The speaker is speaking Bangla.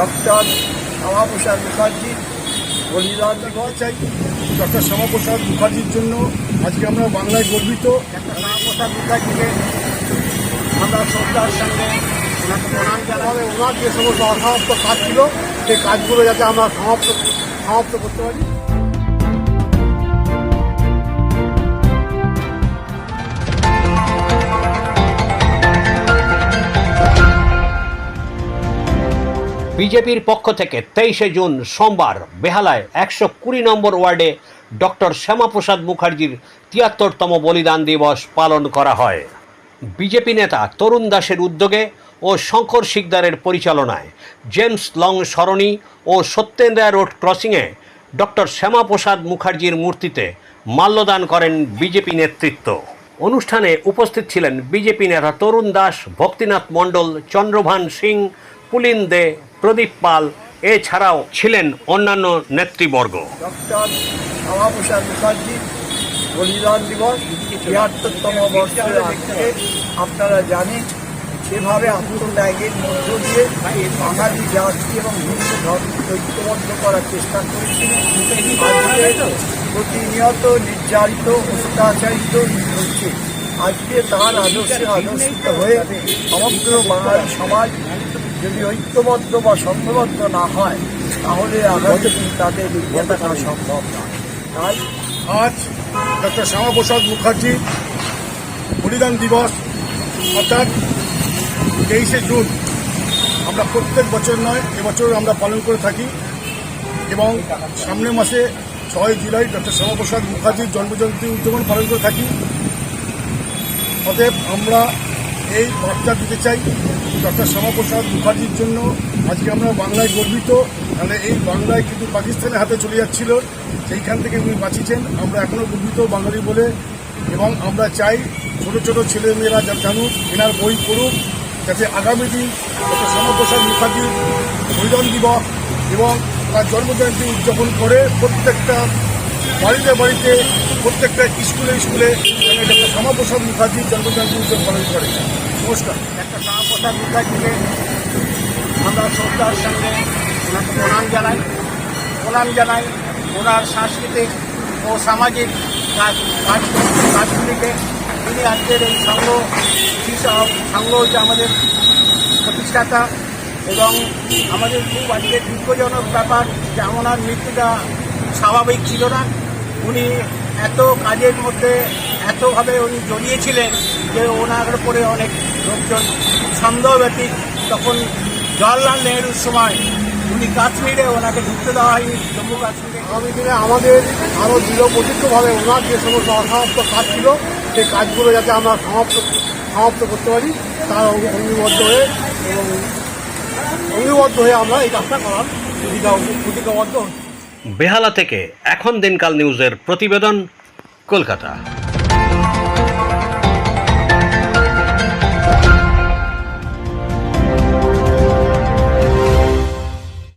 ডক্টর শ্যামাপ্রসাদ মুখার্জির বলিদান দেওয়া চাই ডক্টর শ্যামাপ্রসাদ মুখার্জির জন্য আজকে আমরা বাংলায় গর্বিত ডক্টর শ্যামাপ্রসাদ মুখার্জিকে আমরা শ্রদ্ধার সঙ্গে প্রণাম জানাবে। ওনার যে সমস্ত অসমাপ্ত কাজ ছিল, সেই কাজগুলো যাতে আমরা সমাপ্ত সমাপ্ত করতে পারি। বিজেপির পক্ষ থেকে তেইশে জুন সোমবার বেহালায় একশো কুড়ি নম্বর ওয়ার্ডে ডক্টর শ্যামাপ্রসাদ মুখার্জির তিয়াত্তরতম বলিদান দিবস পালন করা হয়। বিজেপি নেতা তরুণ দাসের উদ্যোগে ও শঙ্কর শিকদারের পরিচালনায় জেমস লং সরণি ও সত্যেন্দ্রা রোড ক্রসিংয়ে ডক্টর শ্যামাপ্রসাদ মুখার্জির মূর্তিতে মাল্যদান করেন বিজেপি নেতৃত্ব। অনুষ্ঠানে উপস্থিত ছিলেন বিজেপি নেতা তরুণ দাস, ভক্তিনাথ মণ্ডল, চন্দ্রভান সিং, পুলিন দে প্রদীপ পাল, এছাড়াও ছিলেন অন্যান্য নেতৃবর্গ। ডক্টর বলিদান দিবস তিয়াত্তরতম বর্ষের আজকে। আপনারা জানেন সেভাবে আত্মত্যাগের মধ্য দিয়ে বাঙালি জাতি এবং হিন্দু ধর্ম ঐক্যবদ্ধ করার চেষ্টা করেছিলেন প্রতিনিয়ত নির্যাতিত অত্যাচারিত হচ্ছে। আজকে তার আদর্শে আদর্শিত হয়ে সমগ্র বাঙালি সমাজ যদি ঐক্যবদ্ধ বা সংঘবদ্ধ না হয়, তাহলে আগামী দিন তাদের বিজ্ঞতা করা সম্ভব না। তাই আজ ডক্টর শ্যামাপ্রসাদ মুখার্জি বলিদান দিবস, অর্থাৎ তেইশে জুন, আমরা প্রত্যেক বছর নয় এবছর আমরা পালন করে থাকি এবং সামনের মাসে ছয় জুলাই ডক্টর শ্যামাপ্রসাদ মুখার্জির জন্মজয়ন্তী উদযাপন পালন করে থাকি। অতএব আমরা এই বার্তা দিতে চাই। ডক্টর শ্যামাপ্রসাদ মুখার্জির জন্য। আজকে আমরা বাংলায় গর্বিত। তাহলে এই বাংলায় কিন্তু পাকিস্তানের হাতে চলে যাচ্ছিল। সেইখান থেকে উনি বাঁচিয়েছেন। আমরা এখনও গর্বিত বাঙালি বলে। এবং আমরা চাই ছোট ছোট ছেলেমেয়েরা যা জানুক, এনার বই পড়ুক, যাতে আগামী দিন ডক্টর শ্যামাপ্রসাদ মুখার্জির বলিদান দিবস এবং তার জন্মজয়ন্তী উদযাপন করে প্রত্যেকটা বাড়িতে বাড়িতে, প্রত্যেকটা স্কুলে স্কুলে যেন ডক্টর শ্যামাপ্রসাদ মুখার্জির জন্মজয়ন্তী উদযাপন পালন করে। নমস্কার। একটা শ্যামাপ্রসাদ মুখার্জিকে আমরা শ্রদ্ধার সঙ্গে ওনাকে প্রণাম জানাই। প্রণাম জানাই ওনার সাংস্কৃতিক ও সামাজিক কাজ কাজ কাজগুলিকে তিনি আজকের এই সংঘ সংঘ হচ্ছে আমাদের প্রতিষ্ঠাতা এবং আমাদের খুব আজকে দুঃখজনক ব্যাপার যে ওনার মৃত্যুটা স্বাভাবিক ছিল না। উনি এত কাজের মধ্যে এতভাবে উনি জড়িয়েছিলেন যে ওনার উপরে অনেক লোকজন সন্দেহ ব্যতীত তখন জওয়াহরলাল নেহরুর সময় উনি কাশ্মীরে ওনাকে ঢুকতে দেওয়া হয়নি জম্মু কাশ্মীরে। আগামী দিনে আমাদের আরও দৃঢ় প্রতিজ্ঞভাবে ওনার যে সমস্ত অসমাপ্ত কাজ ছিল সেই কাজগুলো যাতে আমরা সমাপ্ত সমাপ্ত করতে পারি তার অঙ্গ- অঙ্গীবদ্ধ হয়ে এবং অঙ্গীবদ্ধ হয়ে আমরা এই কাজটা করার প্রতিজ্ঞা প্রতিজ্ঞাবদ্ধ বেহালা থেকে এখন দিনকাল নিউজের প্রতিবেদন কলকাতা।